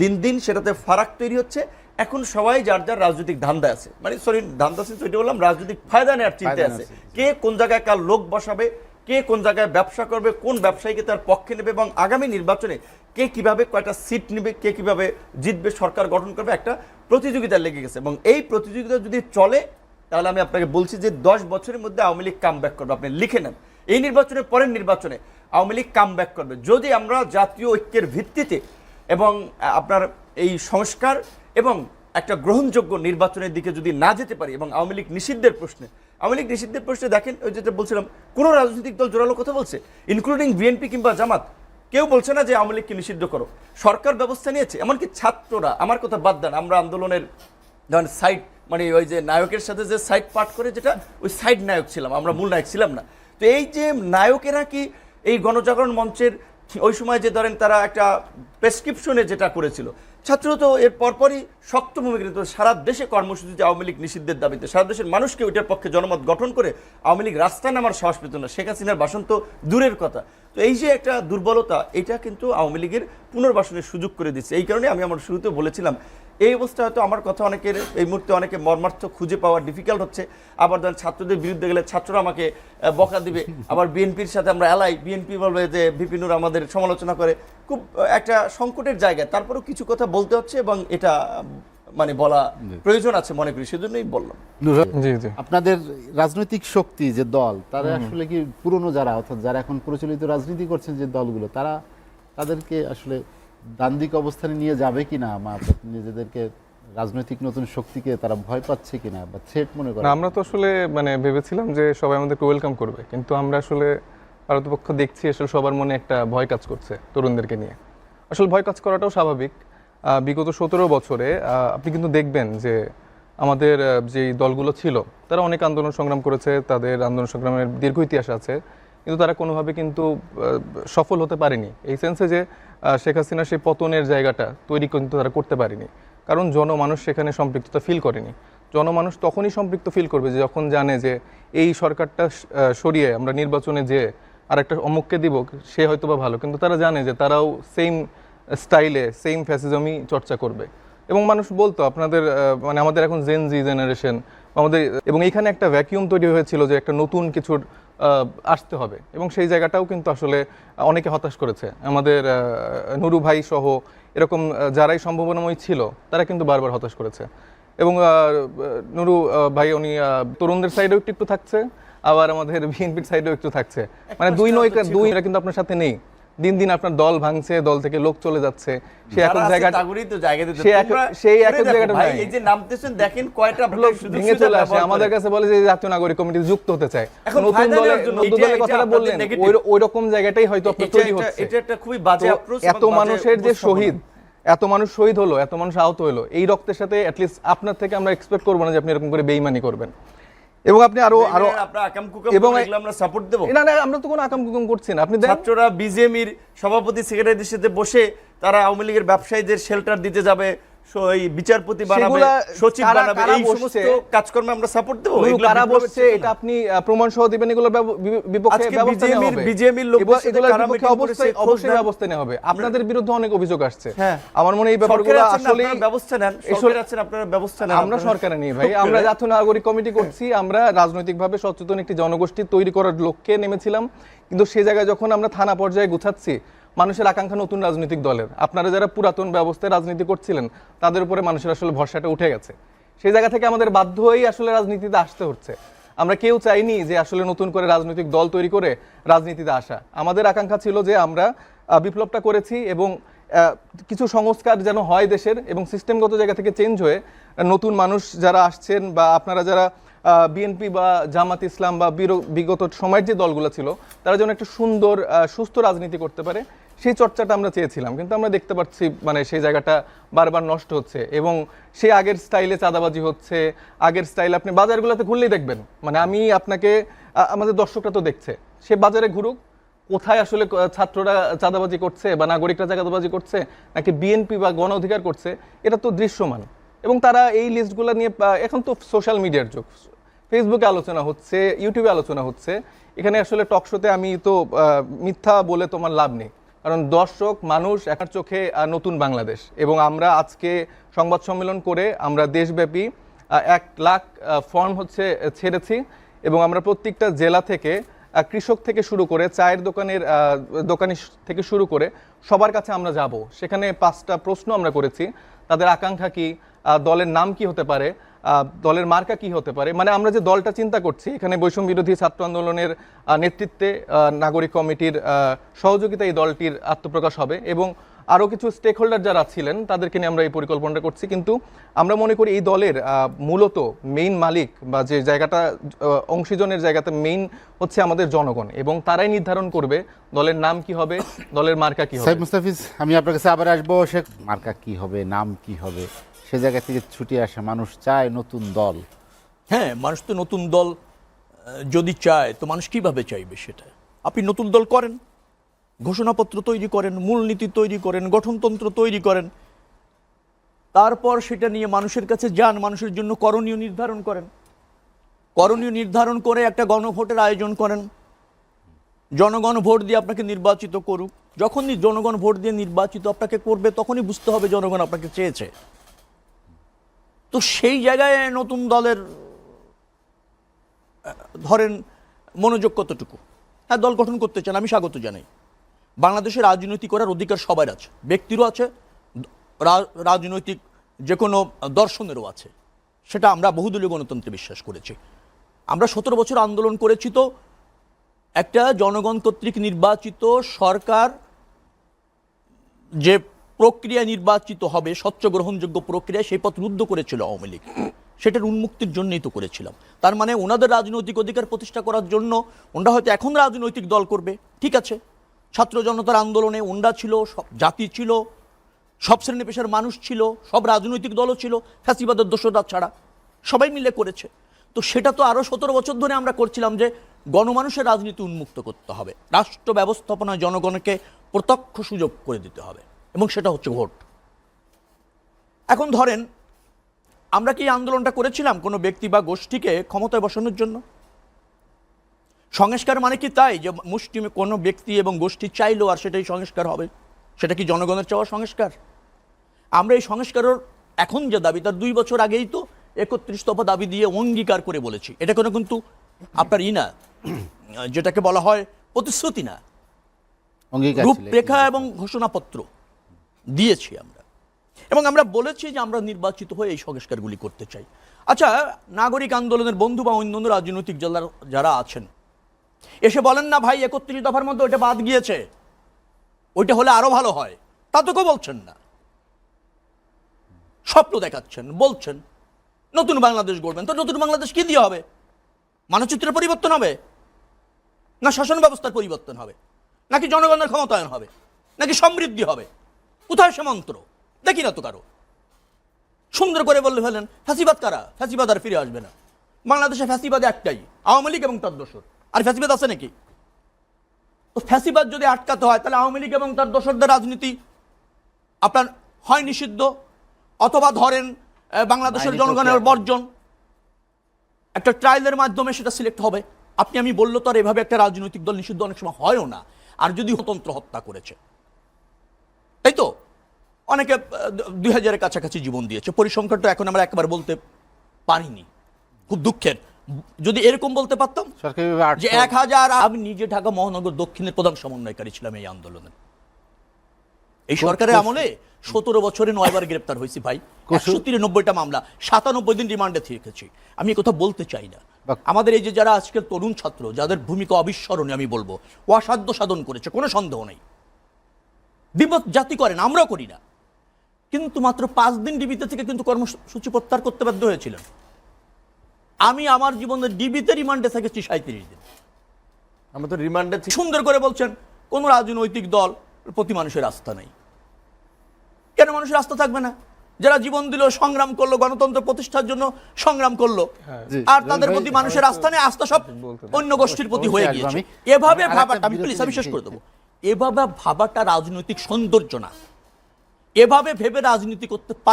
দিন দিন সেটাতে ফারাক তৈরি হচ্ছে। এখন সবাই যার যার রাজনৈতিক ধান্দা আছে। মানে সরি ধান্দা আছে ওইটা বললাম রাজনৈতিক ফায়দা নেওয়ার চিন্তা আছে। কে কোন জায়গায় কার লোক বসাবে কে কোন জায়গায় ব্যবসা করবে কোন ব্যবসায়ীকে তার পক্ষে নেবে এবং আগামী নির্বাচনে কে কীভাবে কয়টা সিট নেবে কে কীভাবে জিতবে সরকার গঠন করবে একটা প্রতিযোগিতা লেগে গেছে। এবং এই প্রতিযোগিতা যদি চলে তাহলে আমি আপনাকে বলছি যে দশ বছরের মধ্যে আওয়ামী লীগ কাম ব্যাক করবে। আপনি লিখে নেন। এই নির্বাচনের পরের নির্বাচনে আওয়ামী লীগ কাম ব্যাক করবে। যদি আমরা জাতীয় ঐক্যের ভিত্তিতে এবং আপনার এই সংস্কার এবং একটা গ্রহণযোগ্য নির্বাচনের দিকে যদি না যেতে পারি এবং আওয়ামী লীগ নিষিদ্ধের প্রশ্নে, আওয়ামী লীগ নিষিদ্ধের প্রশ্নে দেখেন, ওই যেটা বলছিলাম, কোনো রাজনৈতিক দল জোরালো কথা বলছে ইনক্লুডিং বিএনপি কিংবা জামাত। কেউ বলছে না যে আওয়ামী লীগকে নিষিদ্ধ করো। সরকার ব্যবস্থা নিয়েছে, এমনকি ছাত্ররা, আমার কথা বাদ দেন, আমরা আন্দোলনের ধরেন সাইড মানে ওই যে নায়কের সাথে যে সাইড পাঠ করে, যেটা ওই সাইড নায়ক ছিলাম, আমরা মূল নায়ক ছিলাম না। তো এই যে নায়কেরা কি এই গণজাগরণ মঞ্চের ওই সময় যে ধরেন তারা একটা প্রেসক্রিপশনে যেটা করেছিল। ছাত্র তো এর পরপরই শক্ত ভূমিকা নিত সারা দেশে কর্মসূচিতে আওয়ামী লীগ নিষিদ্ধের দাবিতে, সারা দেশের মানুষকে ওইটার পক্ষে জনমত গঠন করে আওয়ামী লীগ রাস্তায় নামার সাহস পেত না। শেখ হাসিনার বাসন তো দূরের কথা। তো এই যে একটা দুর্বলতা, এটা কিন্তু আওয়ামী লীগের পুনর্বাসনের সুযোগ করে দিচ্ছে। এই কারণে আমি আমার শুরুতে বলেছিলাম, এই অবস্থা হয়তো আমার কথা অনেকের, এই মুহূর্তে অনেকে মর্মার্থ খুঁজে পাওয়া ডিফিকাল্ট হচ্ছে। আবার ধরেন ছাত্রদের বিরুদ্ধে গেলে ছাত্ররা আমাকে বকা দিবে। আবার বিএনপির সাথে আমরা এলাই বিএনপি বলবে যে বিপিনুর আমাদের সমালোচনা করে। খুব একটা সংকটের জায়গা। তারপরেও কিছু কথা বলতে হচ্ছে এবং এটা মানে বলা প্রয়োজন আছে মনে করি সেজন্যই বললাম। জি জি। আপনাদের রাজনৈতিক শক্তি যে দল তারা আসলে কি পুরনো যারা অর্থাৎ যারা এখন প্রচলিত রাজনীতি করছেন যে দলগুলো তারা তাদেরকে আসলে দান্দিক অবস্থানে নিয়ে যাবে কিনা বা নিজেদেরকে রাজনৈতিক নতুন শক্তিকে তারা ভয় পাচ্ছে কিনা বা থ্রেট মনে করে আমরা তো আসলে মানে ভেবেছিলাম যে সবাই আমাদেরকে ওয়েলকাম করবে কিন্তু আমরা আসলে ভারতপক্ষ দেখছি আসলে সবার মনে একটা ভয় কাজ করছে তরুণদেরকে নিয়ে। আসলে ভয় কাজ করাটাও স্বাভাবিক বিগত সতেরো বছরে আপনি কিন্তু দেখবেন যে আমাদের যেই দলগুলো ছিল, তারা অনেক আন্দোলন সংগ্রাম করেছে, তাদের আন্দোলন সংগ্রামের দীর্ঘ ইতিহাস আছে, কিন্তু তারা কোনোভাবে কিন্তু সফল হতে পারেনি। এই সেন্সে যে শেখ হাসিনার সেই পতনের জায়গাটা তৈরি কিন্তু তারা করতে পারেনি। কারণ জনমানুষ সেখানে সম্পৃক্ততা ফিল করেনি। জনমানুষ তখনই সম্পৃক্ত ফিল করবে যে যখন জানে যে এই সরকারটা সরিয়ে আমরা নির্বাচনে যে আর একটা অমুককে দিব, সে হয়তো বা ভালো। কিন্তু তারা জানে যে তারাও সেম স্টাইলে সেম ফ্যাসিজমই চর্চা করবে। এবং মানুষ বলতো আপনাদের মানে আমাদের এখন জেন জি জেনারেশন আমাদের এবং এখানে একটা ভ্যাকিউম তৈরি হয়েছিল যে একটা নতুন কিছুর আসতে হবে। এবং সেই জায়গাটাও কিন্তু আসলে অনেকে হতাশ করেছে। আমাদের নুরু ভাই সহ এরকম যারাই সম্ভাবনাময় ছিল তারা কিন্তু বারবার হতাশ করেছে। এবং নুরু ভাই উনি তরুণদের সাইডেও একটু একটু থাকছে আবার আমাদের বিএনপির সাইডেও একটু থাকছে। মানে দুই নৌকা দুই কিন্তু আপনার সাথে নেই। দিন দিন আপনার দল ভাঙছে দল থেকে লোক চলে যাচ্ছে। সে যারা জায়গা তো জায়গা দিতে সে এক- তোমরা সেই করে একই দেখো জায়গাটা ভাই, এই যে নামতেছেন দেখেন কয়টা লোক ভেঙে চলে আসে। আমাদের কাছে বলে যে জাতীয় নাগরিক কমিটিতে যুক্ত হতে চায়। এখন নতুন ফায়দা দলে নেওয়ার জন্য নতুন দলের কথাটা বললেন ওই ওই রকম জায়গাটাই হয়তো আপনার তৈরি হচ্ছে। এটা একটা খুবই বাজে তো এত মানুষের যে শহীদ এত মানুষ শহীদ হলো এত মানুষ আহত হলো এই রক্তের সাথে অ্যাটলিস্ট আপনার থেকে আমরা এক্সপেক্ট করব না যে আপনি এরকম করে বেইমানি করবেন। এবং আপনি আরও আরও এবং আমরা সাপোর্ট দেব। না না আমরা তো কোনো আকাম কুকুম করছি না। আপনি ছাত্ররা বিজেমির সভাপতি সেক্রেটারিদের সাথে বসে তারা আওয়ামী লীগের ব্যবসায়ীদের শেল্টার দিতে যাবে বিচারপতি বানাবে সচিব বানাবে এই সমস্ত কাজকর্মে আমরা সাপোর্ট দেবো। কারা বসছে? এটা আপনি প্রমাণ সহ দিবেন এগুলোর বিপক্ষে ব্যবস্থা নেওয়া হবে। BJM-র এগুলো- সাথে এগুলোর কারা বিপক্ষে অবশ্যই অবশ্যই ব্যবস্থা নেওয়া হবে। আপনাদের বিরুদ্ধে অনেক অভিযোগ আসছে। হ্যাঁ। আমার মনে এই ব্যাপারগুলো আসলে ব্যবস্থা নেন। এসব- আছেন আপনারা ব্যবস্থা নেন আমরা সরকারে নেই ভাই। আমরা জাতীয় নাগরিক কমিটি করছি। আমরা রাজনৈতিকভাবে সচেতন একটি জনগোষ্ঠী তৈরি করার লক্ষ্যে নেমেছিলাম। কিন্তু সে জায়গায় যখন আমরা থানা পর্যায়ে গুছাচ্ছি মানুষের আকাঙ্ক্ষা নতুন রাজনৈতিক দলের। আপনারা যারা পুরাতন ব্যবস্থায় রাজনীতি করছিলেন, তাদের উপরে মানুষের আসলে ভরসাটা উঠে গেছে। সেই জায়গা থেকে আমাদের বাধ্য হয়েই আসলে রাজনীতিতে আসতে হচ্ছে। আমরা কেউ চাইনি যে আসলে নতুন করে রাজনৈতিক দল তৈরি করে রাজনীতিতে আসা। আমাদের আকাঙ্ক্ষা ছিল যে আমরা বিপ্লবটা করেছি এবং কিছু সংস্কার যেন হয় দেশের এবং সিস্টেমগত জায়গা থেকে চেঞ্জ হয়ে, নতুন মানুষ যারা আসছেন বা আপনারা যারা বিএনপি বা জামাত ইসলাম বা বিগত সময়ের যে দলগুলো ছিল, তারা যেন একটা সুন্দর সুস্থ রাজনীতি করতে পারে। সেই চর্চাটা আমরা চেয়েছিলাম, কিন্তু আমরা দেখতে পাচ্ছি মানে সেই জায়গাটা বারবার নষ্ট হচ্ছে এবং সেই আগের স্টাইলে চাঁদাবাজি হচ্ছে, আগের স্টাইল আপনি বাজারগুলোতে ঘুরলেই দেখবেন। মানে আমি আপনাকে আমাদের দর্শকরা তো দেখছে। সে বাজারে ঘুরুক, কোথায় আসলে ছাত্ররা চাঁদাবাজি করছে বা নাগরিকরা চাঁদাবাজি করছে, নাকি বিএনপি বা গণ অধিকার করছে, এটা তো দৃশ্যমান। এবং তারা এই লিস্টগুলো নিয়ে এখন তো সোশ্যাল মিডিয়ার যুগ। ফেসবুকে আলোচনা হচ্ছে ইউটিউবে আলোচনা হচ্ছে। এখানে আসলে টকশোতে আমি তো মিথ্যা বলে তোমার লাভ নেই। কারণ দর্শক, মানুষ একার চোখে নতুন বাংলাদেশ। এবং আমরা আজকে সংবাদ সম্মেলন করে আমরা দেশব্যাপী এক লাখ ফর্ম হচ্ছে ছেড়েছি। এবং আমরা প্রত্যেকটা জেলা থেকে কৃষক থেকে শুরু করে, চায়ের দোকানের দোকানি থেকে শুরু করে সবার কাছে আমরা যাব। সেখানে পাঁচটা প্রশ্ন আমরা করেছি। তাদের আকাঙ্ক্ষা কি? দলের নাম কি হতে পারে? দলের মার্কা কি হতে পারে? মানে আমরা যে দলটা চিন্তা করছি, এখানে বৈষম্য বিরোধী ছাত্র আন্দোলনের নেতৃত্বে নাগরিক কমিটির সহযোগিতা এই দলটির আত্মপ্রকাশ হবে এবং আরও কিছু স্টেক হোল্ডার যারা ছিলেন, তাদেরকে নিয়ে আমরা এই পরিকল্পনাটা করছি। কিন্তু আমরা মনে করি এই দলের মূলত মেইন মালিক বা যে জায়গাটা অংশীজনের জায়গাতে মেইন হচ্ছে আমাদের জনগণ এবং তারাই নির্ধারণ করবে দলের নাম কি হবে, দলের মার্কা কি হবে। মুস্তাফিজ, আমি আপনার কাছে আবার আসব, সে মার্কা কি হবে, নাম কি হবে? সে জায়গা থেকে ছুটে আসে মানুষ চায় নতুন দল। হ্যাঁ মানুষ তো নতুন দল যদি চায়, তো মানুষ কীভাবে চাইবে সেটা? আপনি নতুন দল করেন, ঘোষণাপত্র তৈরি করেন, মূলনীতি তৈরি করেন, গঠনতন্ত্র তৈরি করেন, তারপর সেটা নিয়ে মানুষের কাছে যান, মানুষের জন্য করণীয় নির্ধারণ করেন। করণীয় নির্ধারণ করে একটা গণভোটের আয়োজন করেন। জনগণ ভোট দিয়ে আপনাকে নির্বাচিত করুক। যখনই জনগণ ভোট দিয়ে নির্বাচিত আপনাকে করবে, তখনই বুঝতে হবে জনগণ আপনাকে চেয়েছে। তো সেই জায়গায় নতুন দলের ধরেন মনোযোগ কতটুকু? হ্যাঁ দল গঠন করতে চান, আমি স্বাগত জানাই। বাংলাদেশে রাজনীতি করার অধিকার সবার আছে, ব্যক্তিরও আছে রাজনৈতিক যে কোনো দর্শনেরও আছে। সেটা আমরা বহুদলীয় গণতন্ত্রে বিশ্বাস করেছি। আমরা সতেরো বছর আন্দোলন করেছি তো, একটা জনগণ কর্তৃক নির্বাচিত সরকার যে প্রক্রিয়া নির্বাচিত হবে, স্বচ্ছ গ্রহণযোগ্য প্রক্রিয়া, সেই পথ রুদ্ধ করেছিল আওয়ামী লীগ। সেটার উন্মুক্তির জন্যই তো করেছিলাম। তার মানে ওনাদের রাজনৈতিক অধিকার প্রতিষ্ঠা করার জন্য ওনরা হয়তো এখন রাজনৈতিক দল করবে। ঠিক আছে, ছাত্র জনতার আন্দোলনে ওনরা ছিল, সব জাতি ছিল, সব শ্রেণি পেশার মানুষ ছিল, সব রাজনৈতিক দলও ছিল, ফ্যাসিবাদের দোষরা ছাড়া। সবাই মিলে করেছে। তো সেটা তো আরও সতেরো বছর ধরে আমরা করছিলাম যে গণমানুষের রাজনীতি উন্মুক্ত করতে হবে। রাষ্ট্র ব্যবস্থাপনায় জনগণকে প্রত্যক্ষ সুযোগ করে দিতে হবে। এবং সেটা হচ্ছে ভোট। এখন ধরেন আমরা কি আন্দোলনটা করেছিলাম কোনো ব্যক্তি বা গোষ্ঠীকে ক্ষমতায় বসানোর জন্য? সংস্কার মানে কি তাই যে মুষ্টি কোনো ব্যক্তি এবং গোষ্ঠী চাইলেও আর সেটাই সংস্কার হবে? সেটা কি জনগণের চাওয়া সংস্কার? আমরা এই সংস্কারের এখন যে দাবি তার দুই বছর আগেই তো একত্রিশ দফা দাবি দিয়ে অঙ্গীকার করে বলেছি। এটা কোনো কিন্তু আপনার ই না যেটাকে বলা হয় প্রতিশ্রুতি না। রূপরেখা এবং ঘোষণাপত্র। দিয়েছি আমরা। এবং আমরা বলেছি যে আমরা নির্বাচিত হয়ে এই সংস্কারগুলি করতে চাই। আচ্ছা নাগরিক আন্দোলনের বন্ধু বা অন্যান্য রাজনৈতিক জেলার যারা আছেন, এসে বলেন না, ভাই, একত্রিশ দফার মধ্যে ওইটা বাদ গিয়েছে। ওইটা হলে আরও ভালো হয়। তা তো কেউ বলছেন না। স্বপ্ন দেখাচ্ছেন, বলছেন, নতুন বাংলাদেশ গড়বেন। তো নতুন বাংলাদেশ কি দিয়ে হবে? মানচিত্রের পরিবর্তন হবে? না শাসন ব্যবস্থার পরিবর্তন হবে? নাকি জনগণের ক্ষমতায়ন হবে? নাকি সমৃদ্ধি হবে? কোথায় সে মন্ত্র? দেখি না তো কারও। সুন্দর করে বললে ফেলেন ফ্যাসিবাদ কারা? ফ্যাসিবাদ আর ফিরে আসবে না। বাংলাদেশে ফ্যাসিবাদ একটাই আওয়ামী লীগ এবং তার দোসর আর ফ্যাসিবাদ আছে নাকি? তো ফ্যাসিবাদ যদি আটকাতে হয় তাহলে আওয়ামী লীগ এবং তার দোসরদের রাজনীতি আপনার হয় নিষিদ্ধ অথবা ধরেন বাংলাদেশের জনগণের বর্জন। একটা ট্রায়ালের মাধ্যমে সেটা সিলেক্ট হবে। আপনি আমি বলল তো আর এভাবে একটা রাজনৈতিক দল নিষিদ্ধ অনেক সময় হয়ও না। আর যদি স্বতন্ত্র হত্যা করেছে। তাই তো? অনেকে দুই হাজারের কাছাকাছি জীবন দিয়েছে। পরিসংখ্যানটা এখন আমরা একবার বলতে পারিনি। খুব দুঃখের। যদি এরকম বলতে পারতাম যে এক হাজার আমি নিজে ঢাকা মহানগর দক্ষিণের প্রধান সমন্বয়কারী ছিলাম এই আন্দোলনে। এই সরকারের আমলে সতেরো বছরে নয়বার গ্রেপ্তার হয়েছি ভাই। একশো তিরানব্বইটা মামলা সাতানব্বই দিন রিমান্ডে থেকেছি। আমি কথা বলতে চাই না। আমাদের এই যে যারা আজকের তরুণ ছাত্র যাদের ভূমিকা অবিস্মরণীয় আমি বলব অসাধ্য সাধন করেছে কোনো সন্দেহ নেই। বিপদ জাতি করেন আমরাও করি না। কিন্তু মাত্র পাঁচ দিন ডিবিতে থেকে কিন্তু কর্মসূচি প্রত্যাহার করতে বাধ্য হয়েছিলেন। আমি আমার জীবনের ডিবিতে রিমান্ডে থেকেছি সাঁত্রিশ দিন। আমরা তো রিমান্ডে সুন্দর করে বলছেন কোন রাজনৈতিক দল প্রতি মানুষের আস্থা নেই। কেন মানুষের আস্থা থাকবে না? যারা জীবন দিল সংগ্রাম করল গণতন্ত্র প্রতিষ্ঠার জন্য সংগ্রাম করল আর তাদের প্রতি মানুষের আস্থা নেই আস্থা সব অন্য গোষ্ঠীর প্রতি হয়ে গিয়েছে। এভাবে ভাবাটা আমি প্লিজ আমি শেষ করে দেবো। এভাবে ভাবাটা রাজনৈতিক সৌন্দর্য না। এভাবে ভেবে রাজনীতি করতে পারবে